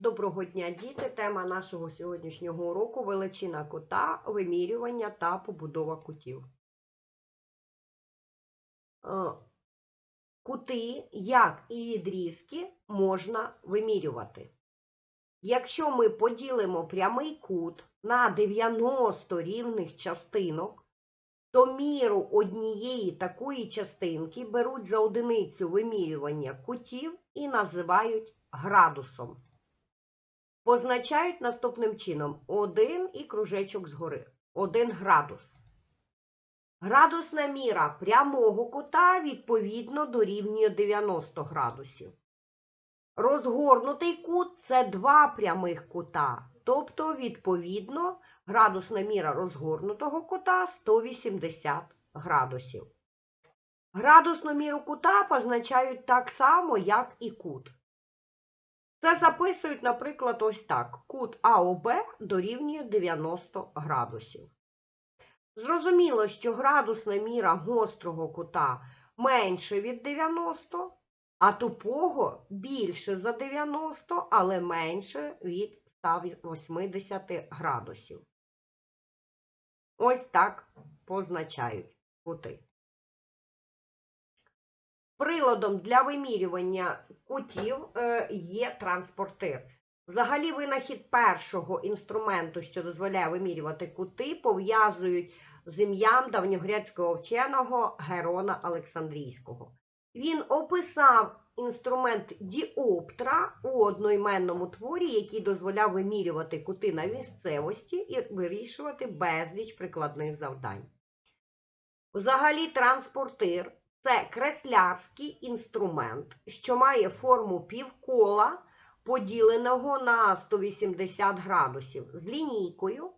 Доброго дня, діти! Тема нашого сьогоднішнього уроку величина кута, вимірювання та побудова кутів. Е, Кути, як і відрізки, можна вимірювати. Якщо ми поділимо прямий кут на 90 рівних частинок, то міру однієї такої частинки беруть за одиницю вимірювання кутів і називають градусом. Позначають наступним чином один і кружечок згори. 1 градус. Градусна міра прямого кута відповідно дорівнює 90 градусів. Розгорнутий кут це два прямих кута, тобто, відповідно, градусна міра розгорнутого кута 180 градусів. Градусну міру кута позначають так само, як і кут. Це записують, наприклад, ось так. Кут АОБ дорівнює 90 градусів. Зрозуміло, що градусна міра гострого кута менше від 90, а тупого більше за 90, але менше від 180 градусів. Ось так позначають кути. Приладом для вимірювання кутів е, є транспортир. Взагалі, винахід першого інструменту, що дозволяє вимірювати кути, пов'язують з ім'ям давньогрецького вченого Герона Олександрійського. Він описав інструмент діоптра у одноіменному творі, який дозволяв вимірювати кути на місцевості і вирішувати безліч прикладних завдань. Взагалі, транспортир це креслярський інструмент, що має форму півкола, поділеного на 180 градусів з лінійкою.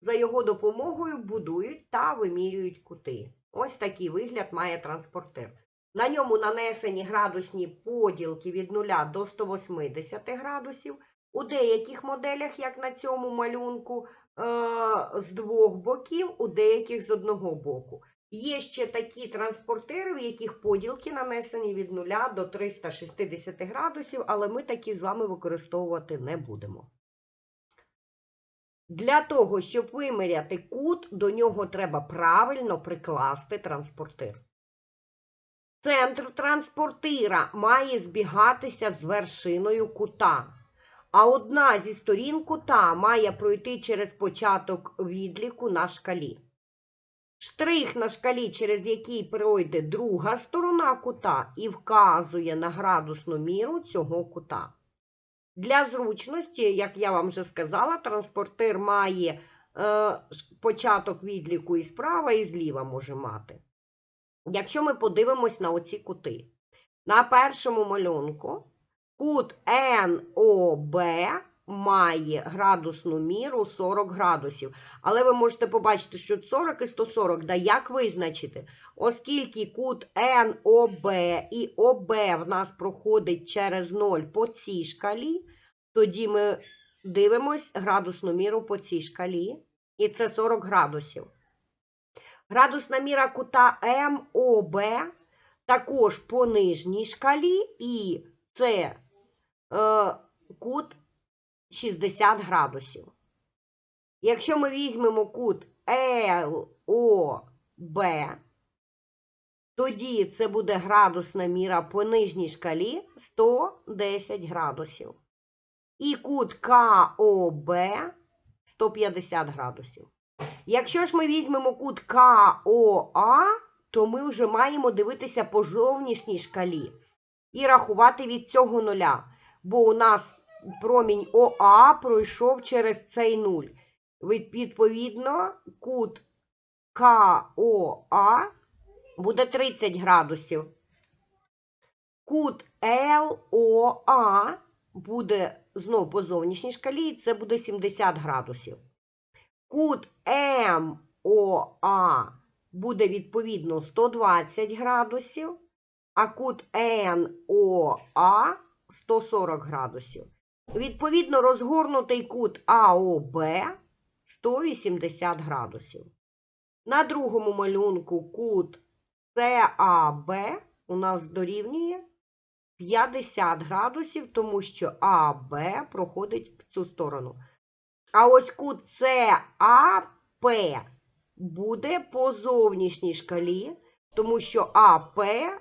За його допомогою будують та вимірюють кути. Ось такий вигляд має транспортир. На ньому нанесені градусні поділки від 0 до 180 градусів. У деяких моделях, як на цьому малюнку, з двох боків, у деяких з одного боку. Є ще такі транспортери, в яких поділки нанесені від 0 до 360 градусів, але ми такі з вами використовувати не будемо. Для того, щоб виміряти кут, до нього треба правильно прикласти транспортир. Центр транспортира має збігатися з вершиною кута, а одна зі сторін кута має пройти через початок відліку на шкалі. Штрих на шкалі, через який пройде друга сторона кута, і вказує на градусну міру цього кута. Для зручності, як я вам вже сказала, транспортир має е, початок відліку і справа, і зліва може мати. Якщо ми подивимось на оці кути. На першому малюнку кут НОБ має градусну міру 40 градусів. Але ви можете побачити, що 40 і 140, да як визначити? Оскільки кут НОБ і ОБ в нас проходить через 0 по цій шкалі, тоді ми дивимось градусну міру по цій шкалі, і це 40 градусів. Градусна міра кута МОБ також по нижній шкалі, і це е, кут 60 градусів. Якщо ми візьмемо кут ЛОБ, тоді це буде градусна міра по нижній шкалі 110 градусів. І кут КОБ 150 градусів. Якщо ж ми візьмемо кут КОА, то ми вже маємо дивитися по зовнішній шкалі і рахувати від цього нуля. Бо у нас промінь ОА пройшов через цей нуль. Відповідно, кут КОА буде 30 градусів. Кут ЛОА буде знову по зовнішній шкалі, і це буде 70 градусів. Кут МОА буде відповідно 120 градусів, а кут НОА 140 градусів. Відповідно, розгорнутий кут АОБ 180 градусів. На другому малюнку кут САБ у нас дорівнює 50 градусів, тому що АБ проходить в цю сторону. А ось кут САП буде по зовнішній шкалі, тому що АП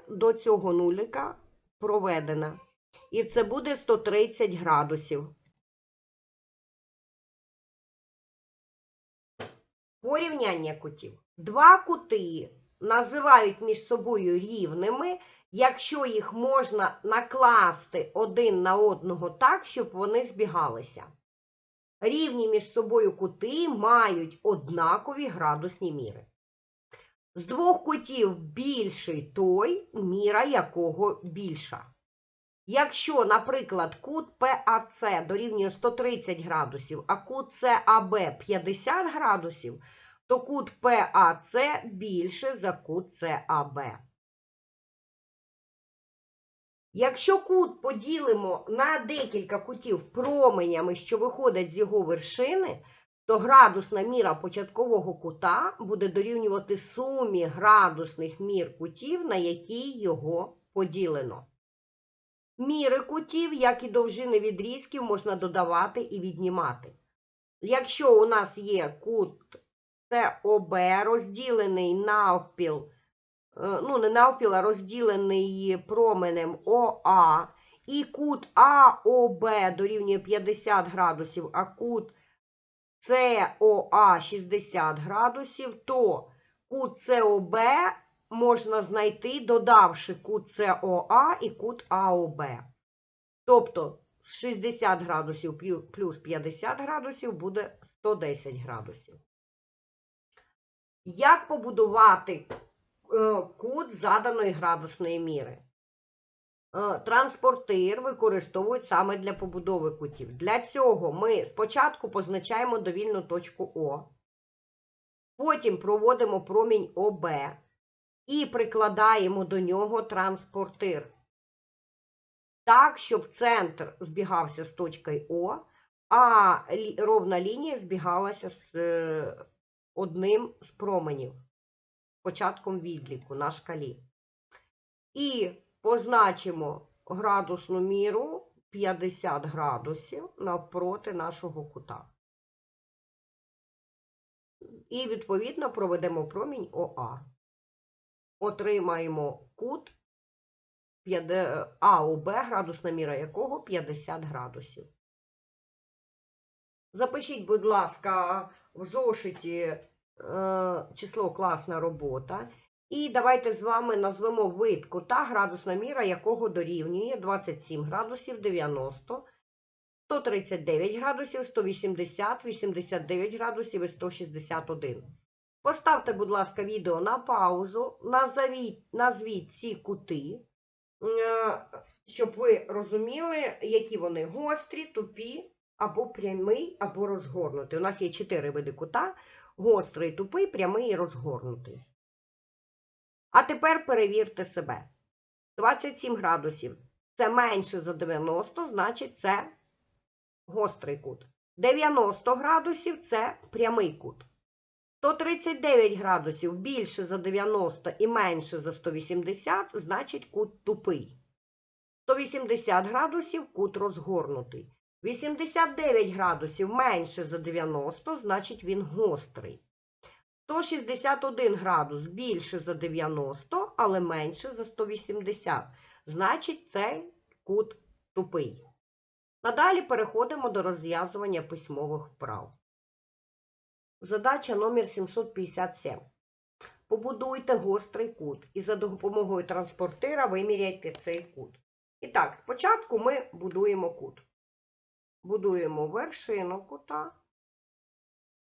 до цього нулика проведена. І це буде 130 градусів. Порівняння кутів. Два кути називають між собою рівними, якщо їх можна накласти один на одного так, щоб вони збігалися. Рівні між собою кути мають однакові градусні міри. З двох кутів більший той, міра якого більша. Якщо, наприклад, кут PAC дорівнює 130 градусів, а кут CAB 50 градусів, то кут PAC більше за кут CAB. Якщо кут поділимо на декілька кутів променями, що виходять з його вершини, то градусна міра початкового кута буде дорівнювати сумі градусних мір кутів, на які його поділено. Міри кутів, як і довжини відрізків, можна додавати і віднімати. Якщо у нас є кут СОБ розділений навпіл, е, ну не навпіл, а розділений променем ОА, і кут АОБ дорівнює 50 градусів, а кут СОА 60 градусів, то кут СОБ можна знайти, додавши кут СОА і кут АОБ. Тобто 60 градусів плюс 50 градусів буде 110 градусів. Як побудувати е, кут заданої градусної міри? Е, Транспортир використовують саме для побудови кутів. Для цього ми спочатку позначаємо довільну точку О, потім проводимо промінь ОБ і прикладаємо до нього транспортир. Так, щоб центр збігався з точкою О, а ровна лінія збігалася з е, одним з променів, початком відліку на шкалі. І позначимо градусну міру 50 градусів навпроти нашого кута. І, відповідно, проведемо промінь ОА. Отримаємо кут АОБ, градусна міра якого 50 градусів. Запишіть, будь ласка, в зошиті е, число класна робота. І давайте з вами назвемо вид кута, градусна міра якого дорівнює 27 градусів 90, 139 градусів, 180, 89 градусів і 161. Поставте, будь ласка, відео на паузу, назовіть, назвіть ці кути, е, щоб ви розуміли, які вони гострі, тупі, або прямий, або розгорнутий. У нас є чотири види кута: гострий, тупий, прямий і розгорнутий. А тепер перевірте себе. 27 градусів. Це менше за 90, значить це гострий кут. 90 градусів це прямий кут. 139 градусів більше за 90 і менше за 180, значить кут тупий. 180 градусів кут розгорнутий. 89 градусів менше за 90, значить він гострий. 161 градус більше за 90, але менше за 180. Значить, цей кут тупий. Надалі переходимо до розв'язування письмових вправ. Задача номер 757. Побудуйте гострий кут і за допомогою транспортира виміряйте цей кут. І так, спочатку ми будуємо кут. Будуємо вершину кута.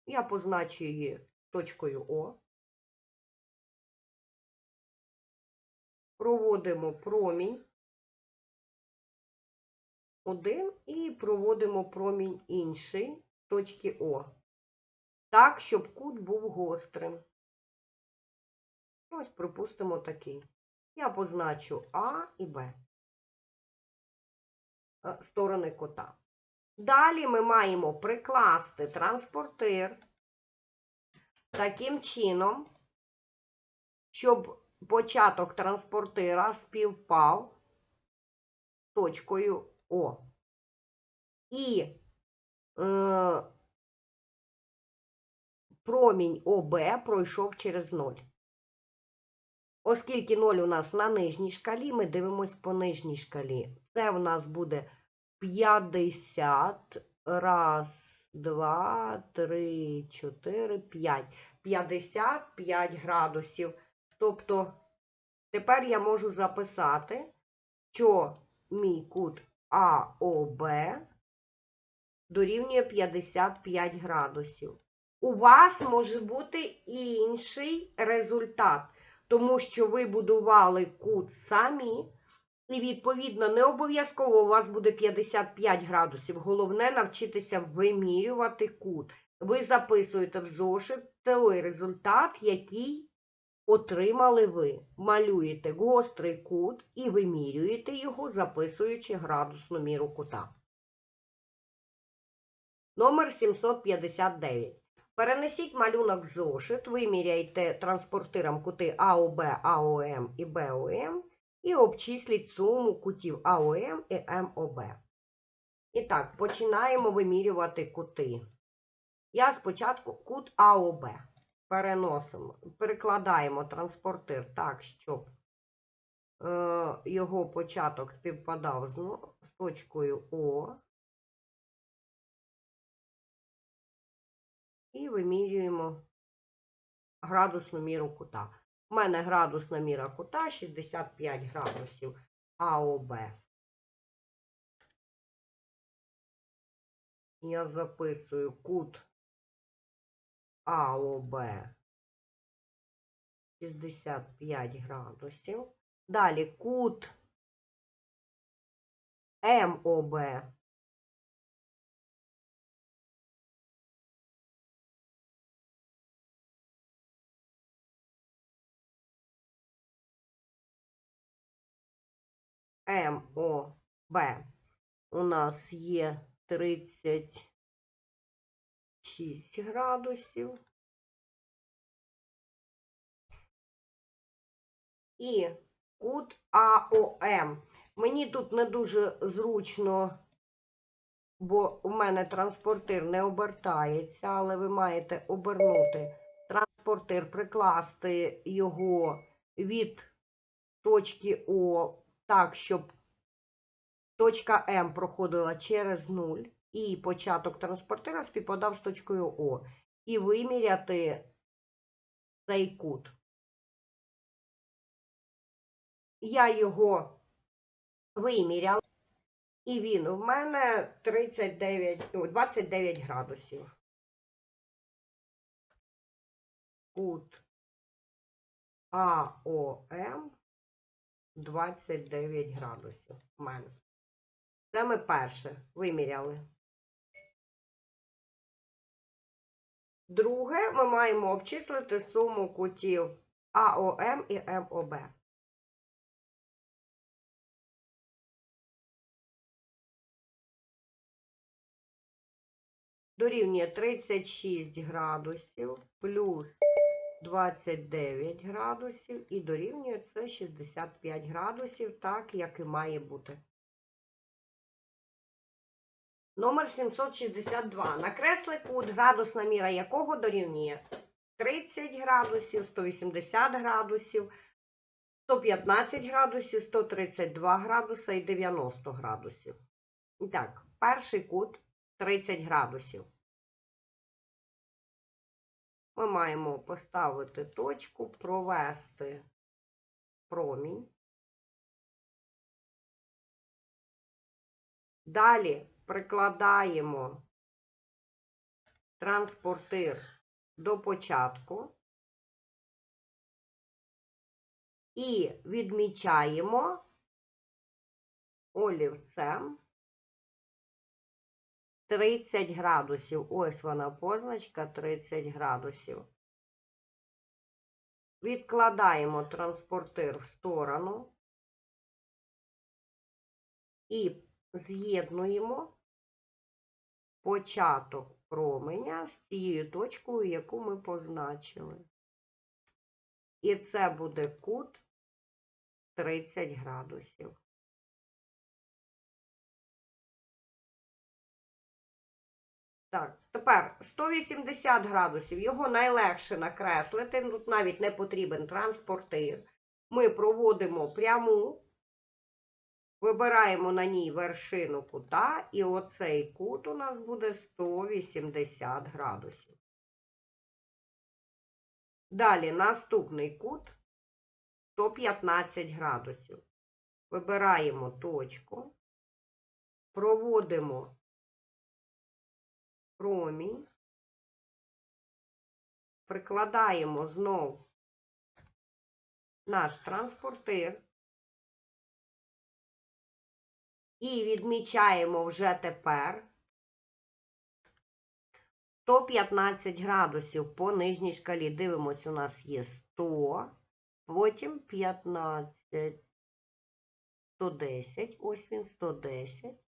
Я позначу її точкою О. Проводимо промінь один і проводимо промінь інший точки О. Так, щоб кут був гострим. Ось, припустимо такий. Я позначу А і Б. Е, Сторони кота. Далі ми маємо прикласти транспортир таким чином, щоб початок транспортира співпав точкою О. І е, промінь ОБ пройшов через 0. Оскільки 0 у нас на нижній шкалі, ми дивимось по нижній шкалі. Це в нас буде 50. Раз, два, три, чотири, п'ять. 55 градусів. Тобто, тепер я можу записати, що мій кут АОБ дорівнює 55 градусів. У вас може бути інший результат, тому що ви будували кут самі, і, відповідно, не обов'язково у вас буде 55 градусів. Головне навчитися вимірювати кут. Ви записуєте в зошит той результат, який отримали ви. Малюєте гострий кут і вимірюєте його, записуючи градусну міру кута. Номер 759. Перенесіть малюнок в зошит, виміряйте транспортиром кути АОБ, АОМ і БОМ і обчисліть суму кутів АОМ і МОБ. І так, починаємо вимірювати кути. Я спочатку кут АОБ переносимо, перекладаємо транспортир так, щоб е, його початок співпадав з, з точкою О. І вимірюємо градусну міру кута. У мене градусна міра кута 65 градусів АОБ. Я записую кут АОБ 65 градусів. Далі кут МОБ МОБ у нас є 36 градусів. І кут АОМ. Мені тут не дуже зручно, бо у мене транспортир не обертається, але ви маєте обернути транспортир, прикласти його від точки О так, щоб точка М проходила через 0 і початок транспортира співпадав з точкою О. І виміряти цей кут. Я його виміряла, і він у мене 39, 29 градусів. Кут АОМ 29 градусів у мене. Це ми перше виміряли. Друге, ми маємо обчислити суму кутів АОМ і МОБ. Дорівнює 36 градусів плюс 29 градусів і дорівнює це 65 градусів, так як і має бути. Номер 762. Накресли кут, градусна міра якого дорівнює 30 градусів, 180 градусів, 115 градусів, 132 градуса і 90 градусів. І так, перший кут 30 градусів. Ми маємо поставити точку, провести промінь. Далі прикладаємо транспортир до початку і відмічаємо олівцем 30 градусів. Ось вона позначка 30 градусів. Відкладаємо транспортир в сторону і з'єднуємо початок променя з цією точкою, яку ми позначили. І це буде кут 30 градусів. Так, тепер 180 градусів. Його найлегше накреслити. Тут навіть не потрібен транспортир. Ми проводимо пряму, вибираємо на ній вершину кута, і оцей кут у нас буде 180 градусів. Далі наступний кут 115 градусів. Вибираємо точку, проводимо промінь, прикладаємо знов наш транспортир. І відмічаємо вже тепер 115 градусів по нижній шкалі. Дивимось, у нас є 100, потім 15, 110, ось він 110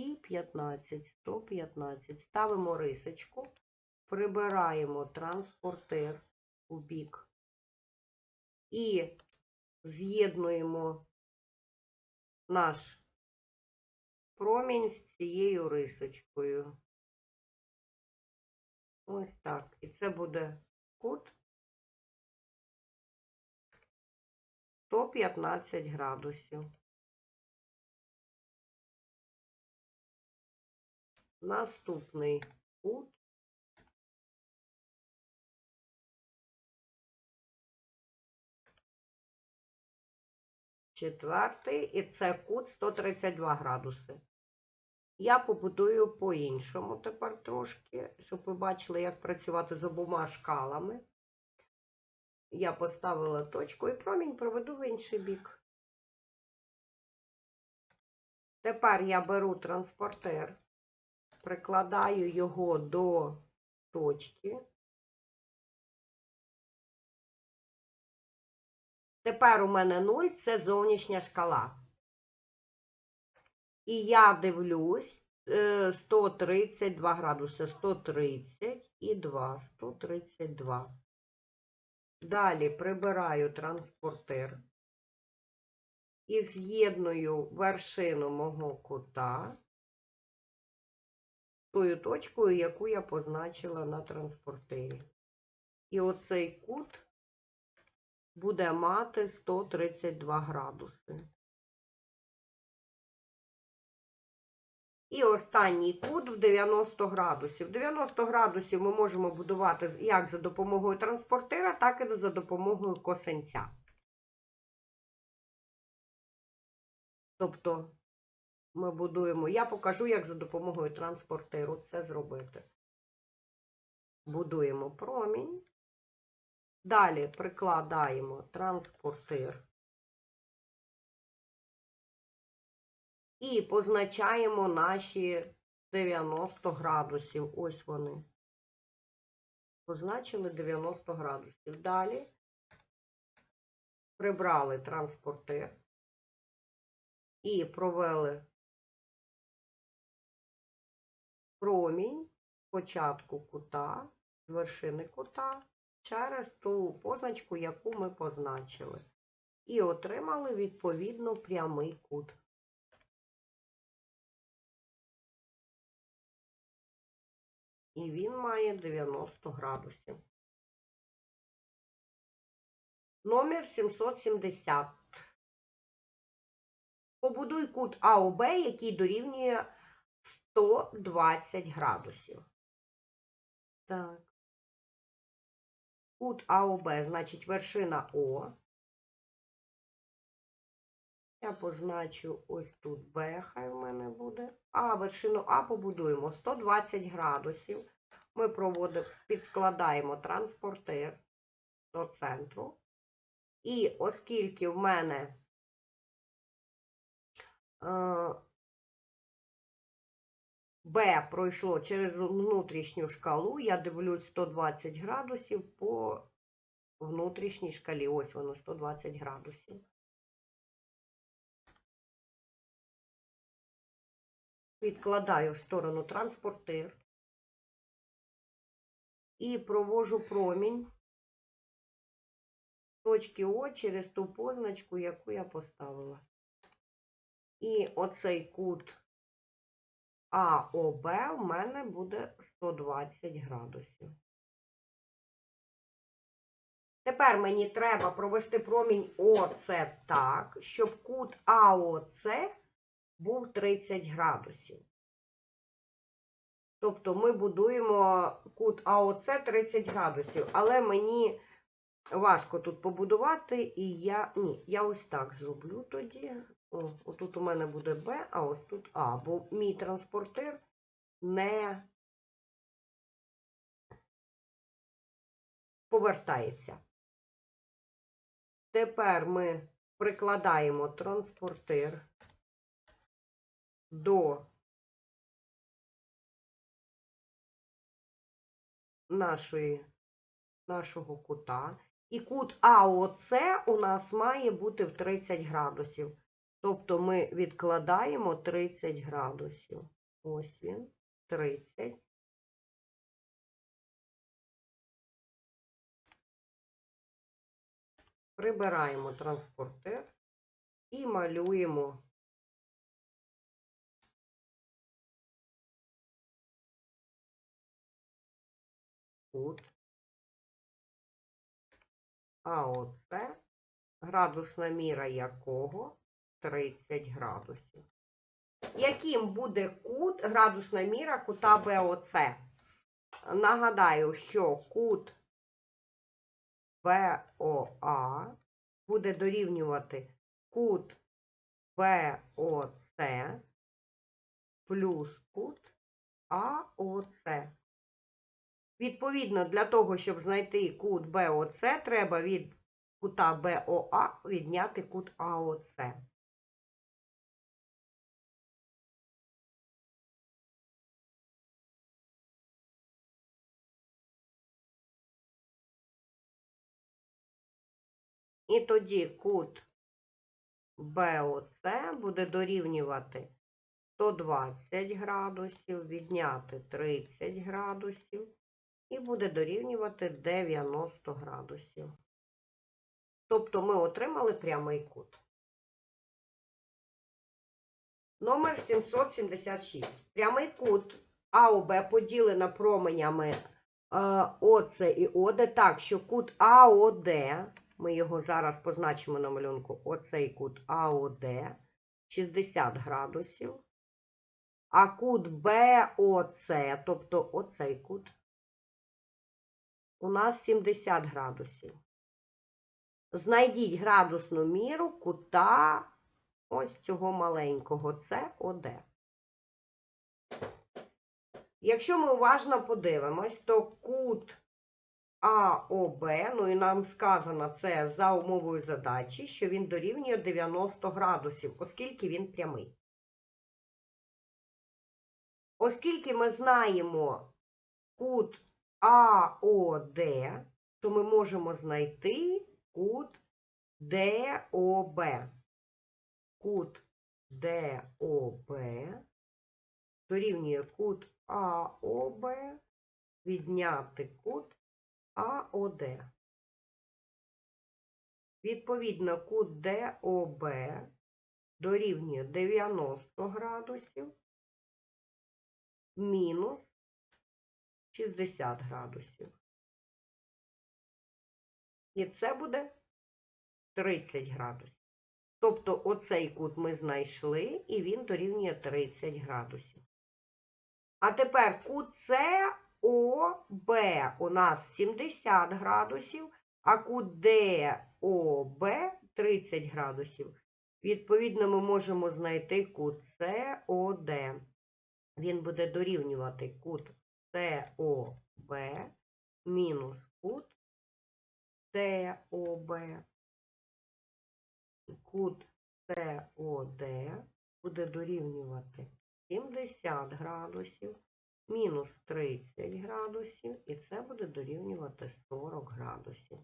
і 15, 115. Ставимо рисочку, прибираємо транспортир у бік і з'єднуємо наш промінь з цією рисочкою. Ось так. І це буде кут 115 градусів. Наступний кут. Четвертий, і це кут 132 градуси. Я побудую по-іншому тепер трошки, щоб ви бачили, як працювати з обома шкалами. Я поставила точку і промінь проведу в інший бік. Тепер я беру транспортер, прикладаю його до точки. Тепер у мене 0 це зовнішня шкала. І я дивлюсь е, 132 градуси, 130 і 2, 132. Далі прибираю транспортир і з'єдную вершину мого кута тою точкою, яку я позначила на транспортирі. І оцей кут буде мати 132 градуси. І останній кут в 90 градусів. 90 градусів ми можемо будувати як за допомогою транспортира, так і за допомогою косинця. Тобто ми будуємо, я покажу, як за допомогою транспортиру це зробити. Будуємо промінь. Далі прикладаємо транспортир. І позначаємо наші 90 градусів. Ось вони. Позначили 90 градусів. Далі прибрали транспортир і провели промінь початку кута, з вершини кута через ту позначку, яку ми позначили. І отримали відповідно прямий кут. І він має 90 градусів. Номер 770. Побудуй кут АОБ, який дорівнює 120 градусів. Так. Кут АОБ, значить вершина О. Я позначу ось тут Б, хай в мене буде. А вершину А побудуємо 120 градусів. Ми проводимо, підкладаємо транспортир до центру. І оскільки в мене е, Б пройшло через внутрішню шкалу, я дивлюсь 120 градусів по внутрішній шкалі. Ось воно 120 градусів. Відкладаю в сторону транспортир і провожу промінь точки О через ту позначку, яку я поставила. І оцей кут АОБ в мене буде 120 градусів. Тепер мені треба провести промінь ОЦ так, щоб кут АОЦ був 30 градусів. Тобто ми будуємо кут АОЦ 30 градусів, але мені важко тут побудувати, і я. Ні, я ось так зроблю тоді. О, отут у мене буде Б, а ось тут А, бо мій транспортир не повертається. Тепер ми прикладаємо транспортир до нашої, нашого кута. І кут АОЦ у нас має бути в 30 градусів. Тобто ми відкладаємо 30 градусів. Ось він, 30. Прибираємо транспортир і малюємо кут. А оце градусна міра якого 30 градусів. Яким буде кут, градусна міра кута БОЦ? Нагадаю, що кут БОА буде дорівнювати кут БОЦ плюс кут АОЦ. Відповідно, для того, щоб знайти кут БОЦ, треба від кута БОА відняти кут АОЦ. І тоді кут БОЦ буде дорівнювати 120 градусів, відняти 30 градусів і буде дорівнювати 90 градусів. Тобто ми отримали прямий кут. Номер 776. Прямий кут АОБ поділено променями е, ОЦ і ОД так, що кут АОД, ми його зараз позначимо на малюнку, оцей кут АОД 60 градусів, а кут БОЦ, тобто оцей кут, у нас 70 градусів. Знайдіть градусну міру кута ось цього маленького це ОД. Якщо ми уважно подивимось, то кут АОБ, ну і нам сказано це за умовою задачі, що він дорівнює 90 градусів, оскільки він прямий. Оскільки ми знаємо кут АОД, то ми можемо знайти кут ДОБ. Кут ДОБ дорівнює кут АОБ відняти кут АОД. Відповідно, кут ДОБ дорівнює 90 градусів мінус 60 градусів. І це буде 30 градусів. Тобто оцей кут ми знайшли, і він дорівнює 30 градусів. А тепер кут СОБ у нас 70 градусів, а кут ДОБ 30 градусів. Відповідно, ми можемо знайти кут СОД. Він буде дорівнювати кут СОБ мінус кут СОБ. Кут СОД буде дорівнювати 70 градусів мінус 30 градусів, і це буде дорівнювати 40 градусів.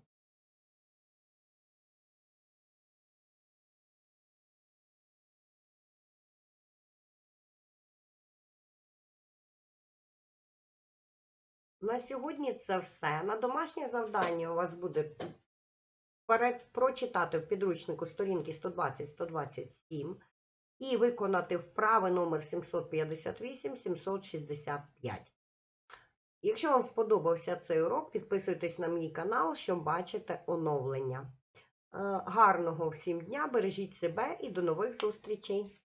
На сьогодні це все. На домашнє завдання у вас буде прочитати в підручнику сторінки 120-127, і виконати вправи номер 758-765. Якщо вам сподобався цей урок, підписуйтесь на мій канал, щоб бачити оновлення. Е, Гарного всім дня, бережіть себе і до нових зустрічей!